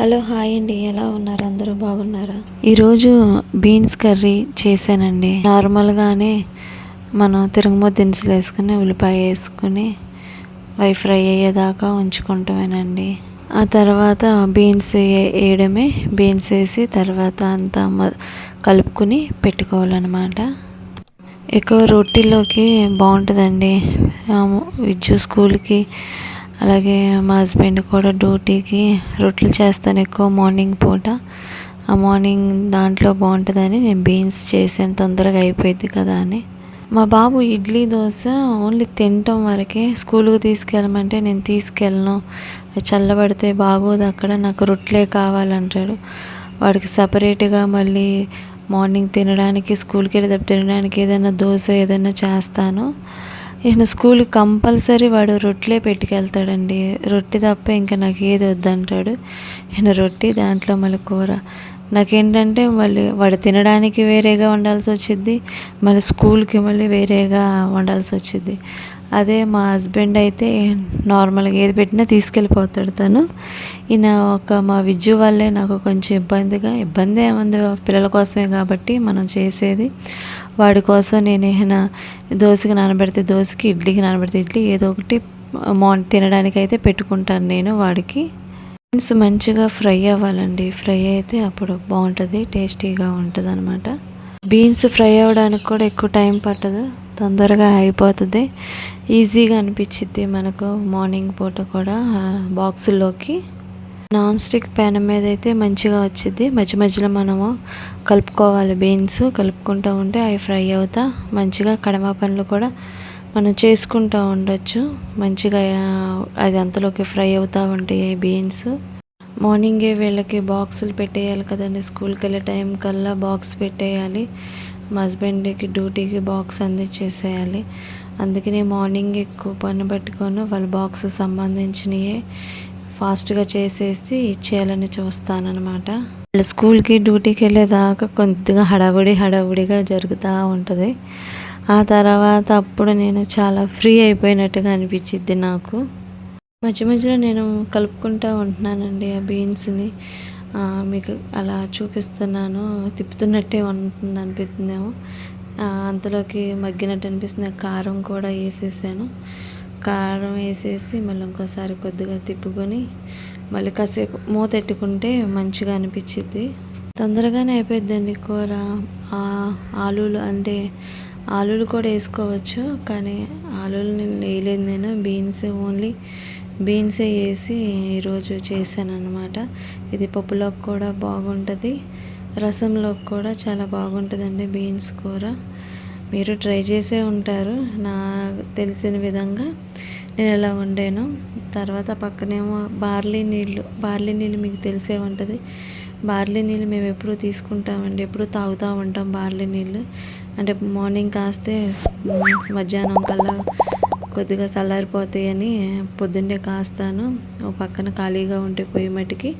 Hello hi అండి. ఎలా ఉన్నారు? అందరూ బాగున్నారా? ఈరోజు బీన్స్ కర్రీ చేశానండి. నార్మల్గానే మనం తిరగమో దినుసులు వేసుకుని ఉల్లిపాయ వేసుకుని వై ఫ్రై అయ్యేదాకా ఉంచుకుంటామేనండి. ఆ తర్వాత బీన్స్ వేయడమే. బీన్స్ వేసి తర్వాత అంతా కలుపుకుని పెట్టుకోవాలన్నమాట. ఎక్కువ రొట్టెలోకి బాగుంటుందండి. విద్యు స్కూల్కి అలాగే మా హస్బెండ్ కూడా డ్యూటీకి రొట్టెలు చేస్తాను ఎక్కువ మార్నింగ్ పూట. ఆ మార్నింగ్ దాంట్లో బాగుంటుందని నేను బీన్స్ చేసాను తొందరగా అయిపోయింది కదా అని. మా బాబు ఇడ్లీ దోశ ఓన్లీ తినటం వరకే స్కూల్కి తీసుకెళ్ళమంటే నేను తీసుకెళ్ళను. చల్లబడితే బాగోదు అక్కడ నాకు రొట్టెలే కావాలంటాడు. వాడికి సపరేట్గా మళ్ళీ మార్నింగ్ తినడానికి స్కూల్కి వెళ్ళేటప్పుడు తినడానికి ఏదైనా దోశ ఏదైనా చేస్తాను. ఈయన స్కూల్ కంపల్సరీ వాడు రొట్టెలే పెట్టుకెళ్తాడండి. రొట్టె తప్ప ఇంకా నాకు ఏది వద్దంటాడు. ఈయన రొట్టె దాంట్లో మళ్ళీ కూర. నాకేంటంటే మళ్ళీ వాడు తినడానికి వేరేగా వండాల్సి వచ్చింది మళ్ళీ స్కూల్కి మళ్ళీ వేరేగా వండాల్సి వచ్చింది అదే మా హస్బెండ్ అయితే నార్మల్గా ఏది పెట్టినా తీసుకెళ్ళిపోతాడు తను. ఈయన ఒక మా విద్యు వల్లే నాకు కొంచెం ఇబ్బందిగా ఇబ్బంది ఏముంది పిల్లల కోసమే కాబట్టి మనం చేసేది. వాడి కోసం నేను ఏమైనా దోశకి నానబెడితే దోశకి ఇడ్లీకి నానబెడితే ఇడ్లీ ఏదో ఒకటి మార్నింగ్ తినడానికి అయితే పెట్టుకుంటాను నేను వాడికి. బీన్స్ మంచిగా ఫ్రై అవ్వాలండి. ఫ్రై అయితే అప్పుడు బాగుంటుంది టేస్టీగా ఉంటుంది అనమాట బీన్స్ ఫ్రై అవ్వడానికి కూడా ఎక్కువ టైం పట్టదు. తొందరగా అయిపోతుంది. ఈజీగా అనిపించిద్ది మనకు మార్నింగ్ పూట కూడా బాక్సుల్లోకి నాన్ స్టిక్ ప్యాన్ మీద అయితే మంచిగా వచ్చింది మధ్య మధ్యలో మనము కలుపుకోవాలి బీన్స్ కలుపుకుంటూ ఉంటే అవి ఫ్రై అవుతా. మంచిగా కడమ పనులు కూడా మనం చేసుకుంటూ ఉండొచ్చు. మంచిగా అది అంతలోకి ఫ్రై అవుతూ ఉంటాయి బీన్స్ మార్నింగే వీళ్ళకి బాక్సులు పెట్టేయాలి కదండి. స్కూల్కి వెళ్ళే టైం కల్లా బాక్స్ పెట్టేయాలి. మా హస్బెండ్కి డ్యూటీకి బాక్స్ అందించేసేయాలి అందుకనే మార్నింగ్ ఎక్కువ పని పెట్టుకొని. వాళ్ళ బాక్స్ సంబంధించినవి ఫాస్ట్గా చేసేసి ఇచ్చేయాలని చూస్తానన్నమాట. వాళ్ళు స్కూల్కి డ్యూటీకి వెళ్ళేదాకా కొద్దిగా హడావుడి హడావుడిగా జరుగుతూ ఉంటుంది. ఆ తర్వాత అప్పుడు నేను చాలా ఫ్రీ అయిపోయినట్టుగా అనిపించిద్ది నాకు. మధ్య మధ్యలో నేను కలుపుకుంటూ ఉంటున్నానండి ఆ బీన్స్ని. మీకు అలా చూపిస్తున్నాను. తిప్పుతున్నట్టే ఉంటుంది అనిపిస్తుందేమో. అంతలోకి మగ్గినట్టు అనిపిస్తుంది. కారం కూడా వేసేసాను. కారం వేసేసి మళ్ళీ ఇంకోసారి కొద్దిగా తిప్పుకొని మళ్ళీ కాసేపు మూత పెట్టుకుంటే మంచిగా అనిపించింది తొందరగానే అయిపోయిందండి కూర. ఆలులు అంటే ఆలులు కూడా వేసుకోవచ్చు. కానీ ఆలులు నేను వేయలేదు నేను. బీన్స్ ఓన్లీ బీన్సే వేసి ఈరోజు చేశాను ఇది పప్పులోకి కూడా బాగుంటుంది. రసంలోకి కూడా చాలా బాగుంటుందండి బీన్స్ కూర. మీరు ట్రై చేసే ఉంటారు. నాకు తెలిసిన విధంగా నేను ఎలా వండాను. తర్వాత పక్కనేమో బార్లీ నీళ్ళు బార్లీ నీళ్ళు మీకు తెలిసే ఉంటుంది. బార్లీ నీళ్ళు మేము ఎప్పుడు తీసుకుంటామండి. ఎప్పుడు తాగుతూ ఉంటాం బార్లీ నీళ్ళు. అంటే మార్నింగ్ కాస్తే మధ్యాహ్నం కల్లా కొద్దిగా చల్లారిపోతాయని పొద్దున్నే కాస్తాను. ఓ పక్కన ఖాళీగా ఉంటే పొయ్యి మట్టికి.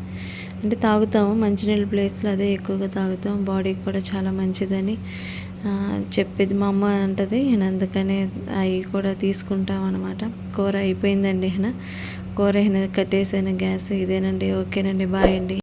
అంటే తాగుతాము మంచినీళ్ళ ప్లేస్లో అదే ఎక్కువగా తాగుతాం బాడీకి కూడా చాలా మంచిదని చెప్పేది మా అమ్మ అంటది. అందుకనే అవి కూడా తీసుకుంటాం అనమాట కూర అయిపోయిందండి కూర కట్టేసాను గ్యాస్. ఇదేనండి. ఓకేనండి. బాయ్ అండి.